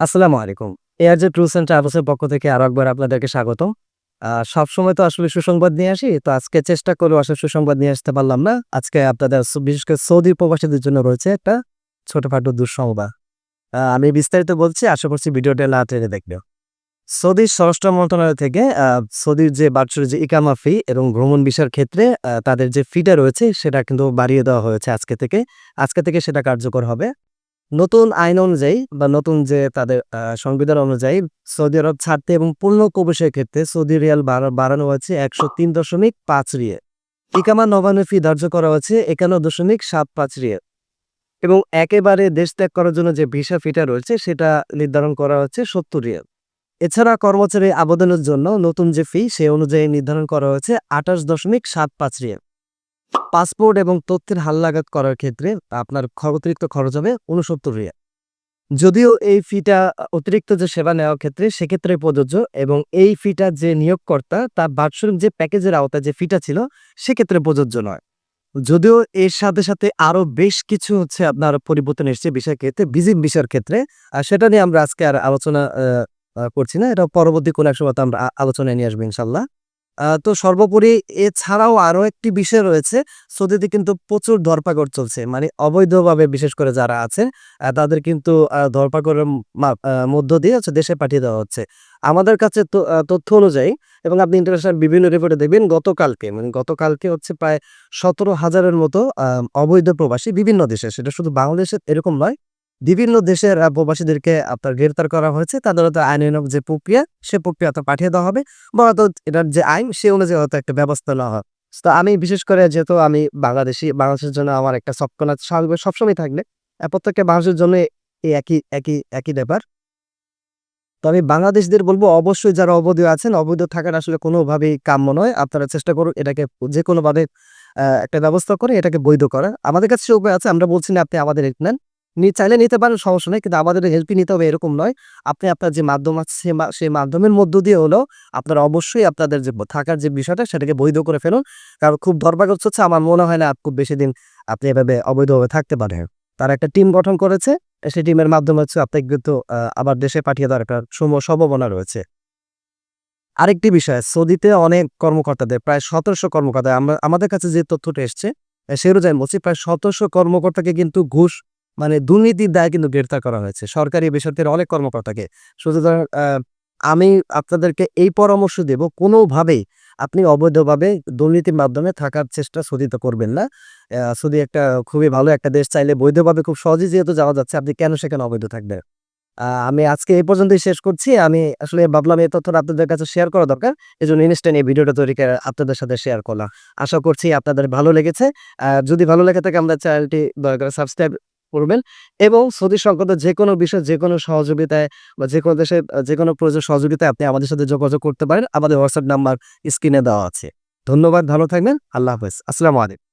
আসসালামু আলাইকুম। এয়ার যে ট্যুরস অ্যান্ড ট্রাভেলস এর পক্ষ থেকে আরও একবার আপনাদেরকে স্বাগতম। সবসময় তো আসলে সুসংবাদ নিয়ে আসি। তো আজকে চেষ্টা করলেও আসলে সুসংবাদ নিয়ে আসতে পারলাম না। আজকে আপনাদের বিশেষ করে সৌদি প্রবাসীদের জন্য রয়েছে একটা ছোটখাটো দুঃসংবাদ। আমি বিস্তারিত বলছি, আশা করছি ভিডিওটা না টেনে দেখবেন। সৌদির স্বরাষ্ট্র মন্ত্রণালয় থেকে সৌদির যে বাৎসরিক যে ইকামা ফি এবং ভ্রমণ ভিসার ক্ষেত্রে তাদের যে ফিটা রয়েছে সেটা কিন্তু বাড়িয়ে দেওয়া হয়েছে আজকে থেকে। আজকে থেকে সেটা কার্যকর হবে। নতুন আইন অনুযায়ী বা নতুন যে তাদের সংবিধান অনুযায়ী সৌদি আরব ছাড়তে এবং পূর্ণ প্রবেশের ক্ষেত্রে সৌদি রিয়াল বাড়া বাড়ানো হয়েছে একশো তিন দশমিক পাঁচ রিয়ে ইকামা নবায়নের ফি ধার্য করা হয়েছে একান্ন দশমিক সাত পাঁচ রিয়ে এবং একেবারে দেশ ত্যাগ করার জন্য যে ভিসা ফিটা রয়েছে সেটা নির্ধারণ করা হচ্ছে ৭০ রিয়াল। এছাড়া কর্মচারী আবেদনের জন্য নতুন যে ফি সে অনুযায়ী নির্ধারণ করা হয়েছে ২৮.৭৫ রিয়াল। পাসপোর্ট এবং তথ্যের হালনাগাদ করার ক্ষেত্রে আপনার অতিরিক্ত খরচ হবে ৬৯ রিয়াল। যদিও এই ফিটা অতিরিক্ত যে সেবা নেওয়ার ক্ষেত্রে সেক্ষেত্রে প্রযোজ্য এবং এই ফিটা যে নিয়োগকর্তা তার বাৎসরিক যে প্যাকেজের আওতায় যে ফিটা ছিল সেক্ষেত্রে প্রযোজ্য নয়। যদিও এর সাথে, সাথে আরও বেশ কিছু হচ্ছে আপনার পরিবর্তন এসছে ভিসার ক্ষেত্রে, ভিজিট বিষয়ের ক্ষেত্রে। আর সেটা নিয়ে আমরা আজকে আর আলোচনা করছি না। এটা পরবর্তী কোনো এক সময় আমরা আলোচনায় নিয়ে আসব ইনশাআল্লাহ। তো সর্বোপরি এছাড়াও আরও একটি বিষয় রয়েছে। সৌদিতে কিন্তু প্রচুর ধরপাকড় চলছে। মানে অবৈধভাবে বিশেষ করে যারা আছে আ, তাদের কিন্তু ধরপাকড়ের মধ্য দিয়ে হচ্ছে দেশে পাঠিয়ে দেওয়া হচ্ছে। আমাদের কাছে তথ্য অনুযায়ী এবং আপনি ইন্টারন্যাশনাল বিভিন্ন রিপোর্টে দেখবেন, গতকালকে মানে গতকালকে হচ্ছে প্রায় সতেরো হাজারের মতো অবৈধ প্রবাসী বিভিন্ন দেশে, সেটা শুধু বাংলাদেশের এরকম নয়। বিভিন্ন দেশের প্রবাসীদেরকে আপনার গ্রেফতার করা হয়েছে। তাদের হয়তো আইনানুগ যে প্রক্রিয়া সে প্রক্রিয়াতে পাঠিয়ে দেওয়া হবে বা হয়তো এটার যে আইন সে অনুযায়ী হয়তো একটা ব্যবস্থা নেওয়া হয়। তো আমি বিশেষ করে যেহেতু আমি বাংলাদেশী, বাংলাদেশের জন্য আমার একটা সফট কর্নার স্বাভাবিকভাবে সবসময় থাকবে। আ প্রত্যেকটা মানুষের জন্য এই একই একই একই ব্যাপার। তো আমি বাংলাদেশদের বলব অবশ্যই যারা অবৈধ আছেন, অবৈধ থাকাটা আসলে কোনোভাবেই কাম্য নয়। আপনারা চেষ্টা করুন এটাকে যে কোনোভাবে একটা ব্যবস্থা করে এটাকে বৈধ করা আমাদের কাছে সে উপায় আছে। আমরা বলছি না আপনি আমাদের নেন। চাইলে নিতে পারেন, সমস্যা নাই। কিন্তু আমাদের হেল্পই নিতে হবে, এরকম নয়। আপনি আপনার যে মাধ্যম আছে সেই মাধ্যমের মধ্য দিয়ে হলেও আপনারা অবশ্যই আপনাদের যে থাকার যে বিষয়টা, সেটাকে বৈধ করে ফেলুন। কারণ খুব ধরপাকড় হচ্ছে, আমার মনে হয় না, খুব বেশি দিন আপনি এভাবে অবৈধভাবে থাকতে পারেন। তারা একটা টিম গঠন করেছে। সেই টিমের মাধ্যমে হচ্ছে আপনাকে কিন্তু আবার দেশে পাঠিয়ে দেওয়ার একটা সম, সম্ভাবনা রয়েছে। আরেকটি বিষয়, সৌদিতে অনেক কর্মকর্তাদের, প্রায় ১৭০০ কর্মকর্তা আমাদের কাছে যে তথ্যটা এসছে সে অনুযায়ী বলছি, প্রায় ১৭০০ কর্মকর্তাকে কিন্তু ঘুষ মানে দুর্নীতির দায়ে কিন্তু গ্রেফতার করা হয়েছে। সরকারি বেসরকারি অনেক কর্মকর্তাকে। সুতরাং আমি আপনাদেরকে এই পরামর্শ দেব, কোনোভাবেই আপনি অবৈধভাবে দুর্নীতির মাধ্যমে থাকার চেষ্টা সৌদিতে করবেন না। সৌদি একটা খুবই ভালো একটা দেশ চাইলে বৈধভাবে খুব সহজেই যেহেতু যাওয়া যাচ্ছে, আপনি কেন সেখানে অবৈধ থাকবেন? আমি আজকে এই পর্যন্তই শেষ করছি। আমি আসলে ভাবলাম এই তথ্যটা আপনাদের কাছে শেয়ার করা দরকার। এই জন্য ইনস্ট্যান্ট এই ভিডিওটা তৈরি করে আপনাদের সাথে শেয়ার করলাম। আশা করছি আপনাদের ভালো লেগেছে। যদি ভালো লেগে থাকে আমাদের চ্যানেলটি দয়া করে সাবস্ক্রাইব করবেন এবং সৌদি সংক্রান্ত যে কোনো বিষয়ে যে কোনো সহযোগিতায় বা যে কোনো দেশে যে কোনো প্রয়োজন সহযোগিতায় আপনি আমাদের সাথে যোগাযোগ করতে পারেন। আমাদের হোয়াটসঅ্যাপ নাম্বার স্ক্রিনে দেওয়া আছে। ধন্যবাদ, ভালো থাকবেন। আল্লাহ হাফেজ। আসসালামু আলাইকুম।